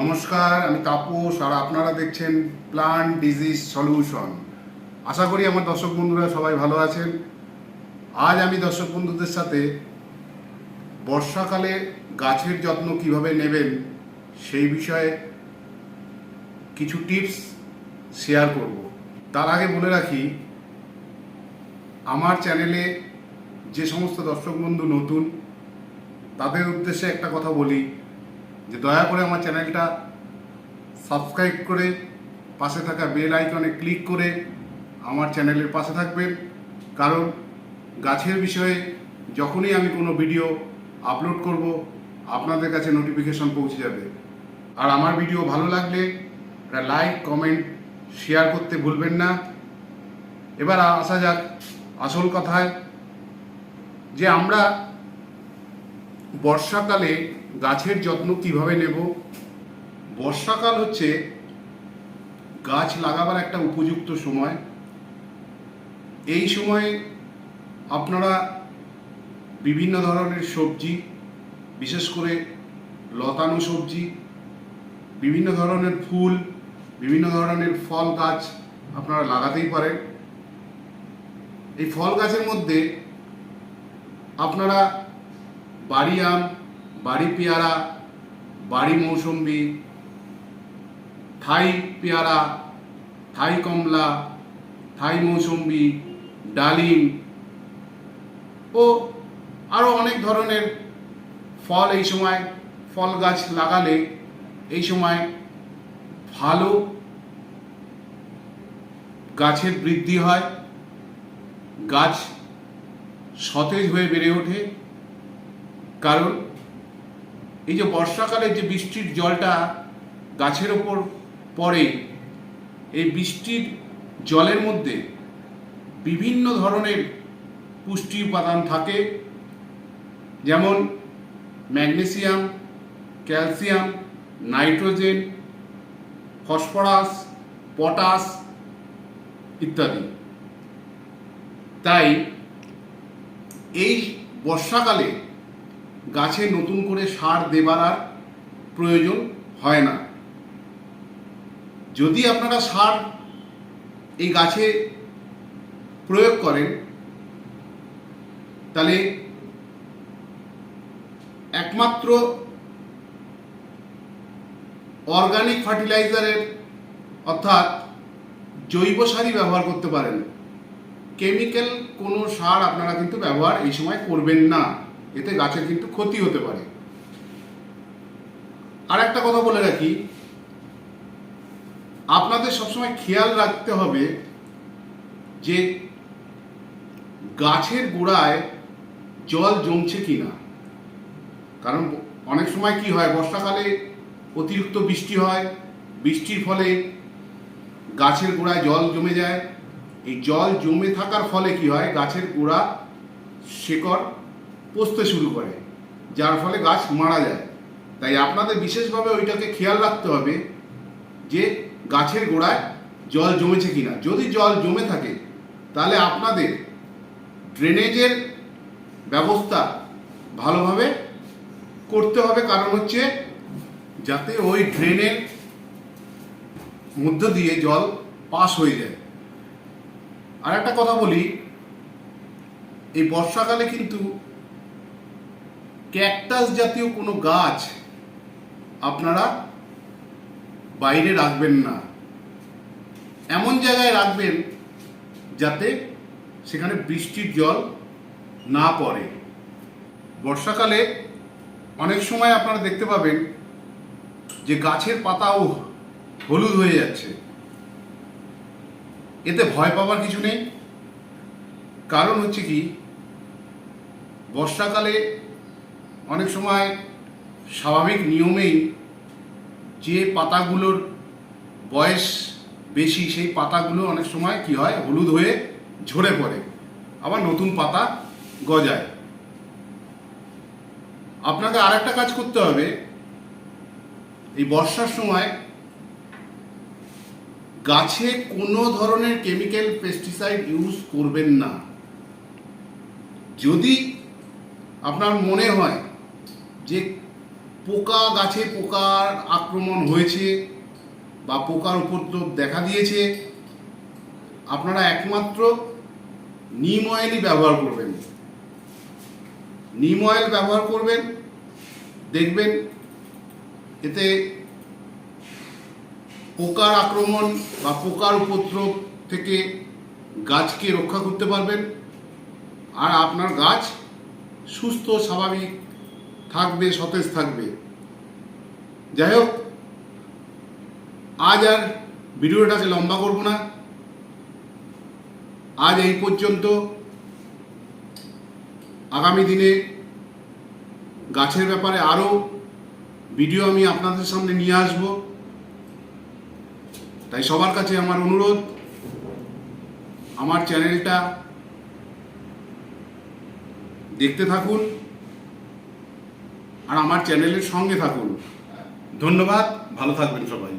নমস্কার, আমি তাপস আর আপনারা দেখছেন প্লান্ট ডিজিজ সলিউশন আশা করি আমার দর্শক বন্ধুরা সবাই ভালো আছেন। আজ আমি দর্শক বন্ধুদের সাথে বর্ষাকালে গাছের যত্ন কীভাবে নেবেন সেই বিষয়ে কিছু টিপস শেয়ার করব। তার আগে বলে রাখি, আমার চ্যানেলে যে সমস্ত দর্শক বন্ধু নতুন, তাদের উদ্দেশ্যে একটা কথা বলি। যে দয়া করে আমার চ্যানেলটা সাবস্ক্রাইব করে পাশে থাকা বেল আইকনে ক্লিক করে আমার চ্যানেলের পাশে থাকবেন। কারণ গাছের বিষয়ে যখনই আমি কোনো ভিডিও আপলোড করব, আপনাদের কাছে নোটিফিকেশন পৌঁছে যাবে। আর আমার ভিডিও ভালো লাগলে একটা লাইক কমেন্ট শেয়ার করতে ভুলবেন না। এবার আসা যাক আসল কথায় যে আমরা বর্ষাকালে গাছের যত্ন কীভাবে নেব? বর্ষাকাল হচ্ছে গাছ লাগাবার একটা উপযুক্ত সময়। এই সময়ে আপনারা বিভিন্ন ধরনের সবজি, বিশেষ করে লতানো সবজি, বিভিন্ন ধরনের ফুল, বিভিন্ন ধরনের ফল গাছ আপনারা লাগাতেই পারেন। এই ফল গাছের মধ্যে আপনারা বাড়ি আম, বাড়ি পেয়ারা, বাড়ি মৌসম্বি, থাই পেয়ারা, থাই কমলা, থাই মৌসম্বি, ডালিম ও আরও অনেক ধরনের ফল এই সময়, ফল গাছ লাগালে এই সময় ভালো গাছের বৃদ্ধি হয়, গাছ সতেজ হয়ে বেড়ে ওঠে। কারণ এই যে বর্ষাকালে যে বৃষ্টির জলটা গাছের ওপর পড়ে, এই বৃষ্টির জলের মধ্যে বিভিন্ন ধরনের পুষ্টি উপাদান থাকে। যেমন magnesium, calcium, nitrogen, phosphorus, potash ইত্যাদি। তাই এই বর্ষাকালে গাছে নতুন করে সার দেবার আর প্রয়োজন হয় না। যদি আপনারা সার এই গাছে প্রয়োগ করেন, তাহলে একমাত্র অর্গানিক ফার্টিলাইজারের অর্থাৎ জৈব সারই ব্যবহার করতে পারেন। কেমিক্যাল কোনো সার আপনারা কিন্তু ব্যবহার এই সময় করবেন না। এতে গাছের কিন্তু ক্ষতি হতে পারে। আর একটা কথা বলে রাখি, আপনাদের সবসময় খেয়াল রাখতে হবে যে গাছের গোড়ায় জল জমছে কিনা। কারণ অনেক সময় কি হয়, বর্ষাকালে অতিরিক্ত বৃষ্টি হয়, বৃষ্টির ফলে গাছের গোড়ায় জল জমে যায়। এই জল জমে থাকার ফলে কি হয়, গাছের গোড়া শেকড় পচতে শুরু করে, যার ফলে গাছ মারা যায়। তাই আপনাদের বিশেষভাবে ওইটাকে খেয়াল রাখতে হবে যে গাছের গোড়ায় জল জমেছে কিনা। যদি জল জমে থাকে, তাহলে আপনাদের ড্রেনেজের ব্যবস্থা ভালোভাবে করতে হবে। কারণ হচ্ছে যাতে ওই ড্রেনের মধ্য দিয়ে জল পাস হয়ে যায়। আর একটা কথা বলি, এই বর্ষাকালে কিন্তু ক্যাকটাস জাতীয় কোনো গাছ আপনারা বাইরে রাখবেন না। এমন জায়গায় রাখবেন যাতে সেখানে বৃষ্টির জল না পড়ে। বর্ষাকালে অনেক সময় আপনারা দেখতে পাবেন যে গাছের পাতাও হলুদ হয়ে যাচ্ছে। এতে ভয় পাওয়ার কিছু নেই। কারণ হচ্ছে কি, বর্ষাকালে অনেক সময় স্বাভাবিক নিয়মেই যে পাতাগুলোর বয়স বেশি, সেই পাতাগুলো অনেক সময় কি হয়? হলুদ হয়ে ঝরে পড়ে। আবার নতুন পাতা গজায়। আপনাকে আর একটা কাজ করতে হবে। এই বর্ষার সময় গাছে কোনো ধরনের কেমিক্যাল পেস্টিসাইড ইউজ করবেন না। যদি আপনার মনে হয় যে পোকা গাছে পোকার আক্রমণ হয়েছে বা পোকার উপদ্রব দেখা দিয়েছে, আপনারা একমাত্র নিম অয়েলই ব্যবহার করবেন। নিম অয়েল ব্যবহার করবেন, দেখবেন এতে পোকার আক্রমণ বা পোকার উপদ্রব থেকে গাছকে রক্ষা করতে পারবেন। আর আপনার গাছ সুস্থ, স্বাভাবিক থাকবে, সতেজ থাকবে। যাই হোক, আজ আর ভিডিওটাকে লম্বা করব না। আজ এই পর্যন্ত। আগামী দিনে গাছের ব্যাপারে আরও ভিডিও আমি আপনাদের সামনে নিয়ে আসব। তাই সবার কাছে আমার অনুরোধ, আমার চ্যানেলটা দেখতে থাকুন। আর আমার চ্যানেলের সঙ্গে থাকুন। ধন্যবাদ ভালো থাকবেন সবাই।